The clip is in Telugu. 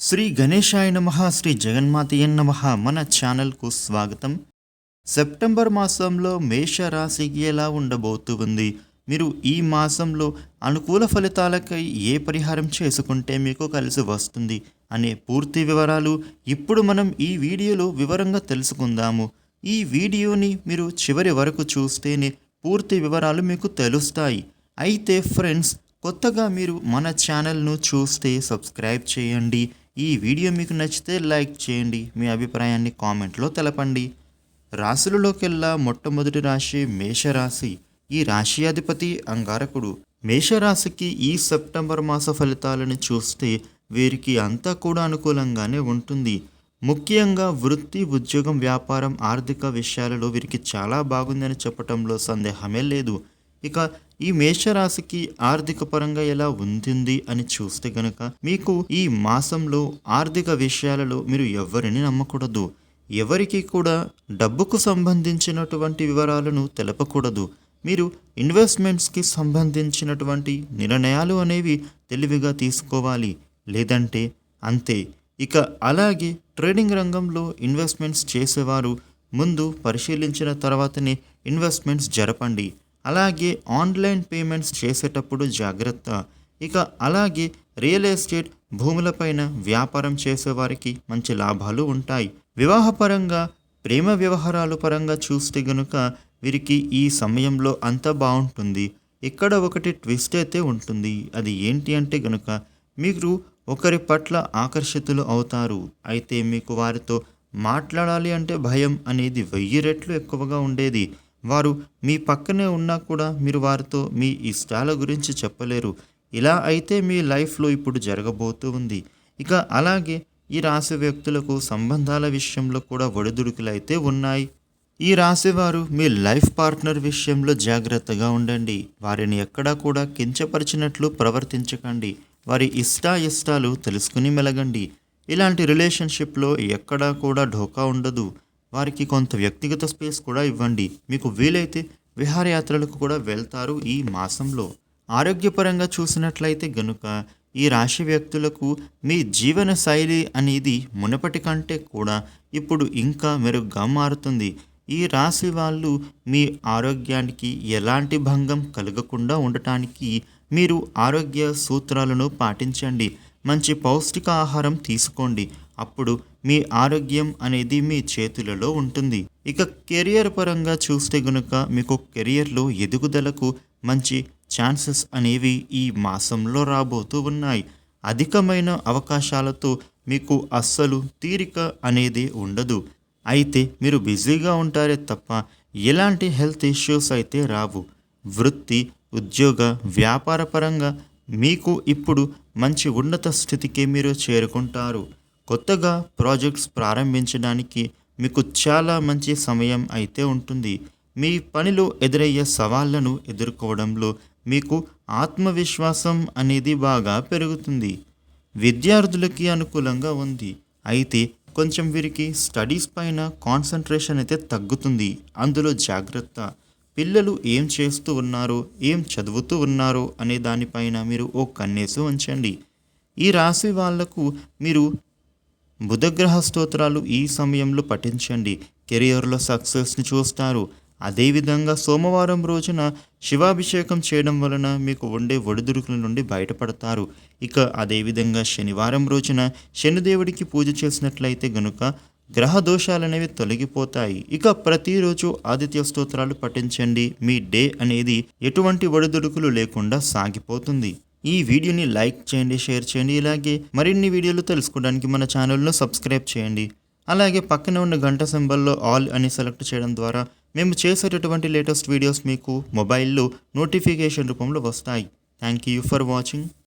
శ్రీ గణేశాయ నమ శ్రీ జగన్మాతయ్య నమ మన ఛానల్కు స్వాగతం. సెప్టెంబర్ మాసంలో మేష రాశికి ఎలా ఉండబోతుంది మీరు ఈ మాసంలో అనుకూల ఫలితాలకై ఏ పరిహారం చేసుకుంటే మీకు కలిసి వస్తుంది అనే పూర్తి వివరాలు ఇప్పుడు మనం ఈ వీడియోలో వివరంగా తెలుసుకుందాము. ఈ వీడియోని మీరు చివరి వరకు చూస్తేనే పూర్తి వివరాలు మీకు తెలుస్తాయి. అయితే ఫ్రెండ్స్ కొత్తగా మీరు మన ఛానల్ను చూస్తే సబ్స్క్రైబ్ చేయండి. ఈ వీడియో మీకు నచ్చితే లైక్ చేయండి. మీ అభిప్రాయాన్ని కామెంట్లో తెలపండి. రాశులలోకెల్లా మొట్టమొదటి రాశి మేషరాశి. ఈ రాశి అధిపతి అంగారకుడు. మేషరాశికి ఈ సెప్టెంబర్ మాస ఫలితాలను చూస్తే వీరికి అంతా కూడా అనుకూలంగానే ఉంటుంది. ముఖ్యంగా వృత్తి ఉద్యోగం వ్యాపారం ఆర్థిక విషయాలలో వీరికి చాలా బాగుందని చెప్పటంలో సందేహమే లేదు. ఇక ఈ మేషరాశికి ఆర్థిక పరంగా ఎలా ఉంటుంది అని చూస్తే గనక మీకు ఈ మాసంలో ఆర్థిక విషయాలలో మీరు ఎవరిని నమ్మకూడదు. ఎవరికి కూడా డబ్బుకు సంబంధించినటువంటి వివరాలను తెలపకూడదు. మీరు ఇన్వెస్ట్మెంట్స్కి సంబంధించినటువంటి నిర్ణయాలు అనేవి తెలివిగా తీసుకోవాలి. లేదంటే అంతే. ఇక అలాగే ట్రేడింగ్ రంగంలో ఇన్వెస్ట్మెంట్స్ చేసేవారు ముందు పరిశీలించిన తర్వాతనే ఇన్వెస్ట్మెంట్స్ జరపండి. అలాగే ఆన్లైన్ పేమెంట్స్ చేసేటప్పుడు జాగ్రత్త. ఇక అలాగే రియల్ ఎస్టేట్ భూములపైన వ్యాపారం చేసేవారికి మంచి లాభాలు ఉంటాయి. వివాహపరంగా ప్రేమ వ్యవహారాలు పరంగా చూస్తే గనుక వీరికి ఈ సమయంలో అంత బాగుంటుంది. ఇక్కడ ఒకటి ట్విస్ట్ అయితే ఉంటుంది. అది ఏంటి అంటే గనుక మీరు ఒకరి పట్ల ఆకర్షితులు అవుతారు. అయితే మీకు వారితో మాట్లాడాలి అంటే భయం అనేది వెయ్యి రెట్లు ఎక్కువగా ఉండేది. వారు మీ పక్కనే ఉన్నా కూడా మీరు వారితో మీ ఇష్టాల గురించి చెప్పలేరు. ఇలా అయితే మీ లైఫ్లో ఇప్పుడు జరగబోతూ ఉంది. ఇక అలాగే ఈ రాశి వ్యక్తులకు సంబంధాల విషయంలో కూడా ఒడిదుడుకులు అయితే ఉన్నాయి. ఈ రాశివారు మీ లైఫ్ పార్ట్నర్ విషయంలో జాగ్రత్తగా ఉండండి. వారిని ఎక్కడా కూడా కించపరిచినట్లు ప్రవర్తించకండి. వారి ఇష్టాయిష్టాలు తెలుసుకుని మెలగండి. ఇలాంటి రిలేషన్షిప్లో ఎక్కడా కూడా ఢోకా ఉండదు. వారికి కొంత వ్యక్తిగత స్పేస్ కూడా ఇవ్వండి. మీకు వీలైతే విహారయాత్రలకు కూడా వెళ్తారు ఈ మాసంలో. ఆరోగ్యపరంగా చూసినట్లయితే గనుక ఈ రాశి వ్యక్తులకు మీ జీవన శైలి అనేది మునపటి కంటే కూడా ఇప్పుడు ఇంకా మెరుగ్గా మారుతుంది. ఈ రాశి వాళ్ళు మీ ఆరోగ్యానికి ఎలాంటి భంగం కలగకుండా ఉండటానికి మీరు ఆరోగ్య సూత్రాలను పాటించండి. మంచి పౌష్టిక ఆహారం తీసుకోండి. అప్పుడు మీ ఆరోగ్యం అనేది మీ చేతులలో ఉంటుంది. ఇక కెరియర్ పరంగా చూస్తే గనుక మీకు కెరియర్లో ఎదుగుదలకు మంచి ఛాన్సెస్ అనేవి ఈ మాసంలో రాబోతూ ఉన్నాయి. అధికమైన అవకాశాలతో మీకు అస్సలు తీరిక అనేది ఉండదు. అయితే మీరు బిజీగా ఉంటారే తప్ప ఎలాంటి హెల్త్ ఇష్యూస్ అయితే రావు. వృత్తి ఉద్యోగ వ్యాపార పరంగా మీకు ఇప్పుడు మంచి ఉన్నత స్థితికి మీరు చేరుకుంటారు. కొత్తగా ప్రాజెక్ట్స్ ప్రారంభించడానికి మీకు చాలా మంచి సమయం అయితే ఉంటుంది. మీ పనిలో ఎదురయ్యే సవాళ్ళను ఎదుర్కోవడంలో మీకు ఆత్మవిశ్వాసం అనేది బాగా పెరుగుతుంది. విద్యార్థులకి అనుకూలంగా ఉంది. అయితే కొంచెం వీరికి స్టడీస్ పైన కాన్సన్ట్రేషన్ అయితే తగ్గుతుంది. అందులో జాగ్రత్త. పిల్లలు ఏం చేస్తూ ఉన్నారో ఏం చదువుతూ ఉన్నారో అనే దానిపైన మీరు ఓ కన్నేసి ఉంచండి. ఈ రాశి వాళ్ళకు మీరు బుధగ్రహ స్తోత్రాలు ఈ సమయంలో పఠించండి. కెరియర్లో సక్సెస్ని చూస్తారు. అదేవిధంగా సోమవారం రోజున శివాభిషేకం చేయడం వలన మీకు ఉండే ఒడిదుడుకుల నుండి బయటపడతారు. ఇక అదేవిధంగా శనివారం రోజున శనిదేవుడికి పూజ చేసినట్లయితే గనుక గ్రహ దోషాలనేవి తొలగిపోతాయి. ఇక ప్రతిరోజు ఆదిత్య స్తోత్రాలు పఠించండి. మీ డే అనేది ఎటువంటి ఒడిదుడుకులు లేకుండా సాగిపోతుంది. ఈ వీడియోని లైక్ చేయండి షేర్ చేయండి. ఇలాగే మరిన్ని వీడియోలు తెలుసుకోవడానికి మన ఛానల్ను సబ్స్క్రైబ్ చేయండి. అలాగే పక్కన ఉన్న గంట సింబల్లో ఆల్ అని సెలెక్ట్ చేయడం ద్వారా మేము చేసేటటువంటి లేటెస్ట్ వీడియోస్ మీకు మొబైల్లో నోటిఫికేషన్ రూపంలో వస్తాయి. Thank you for watching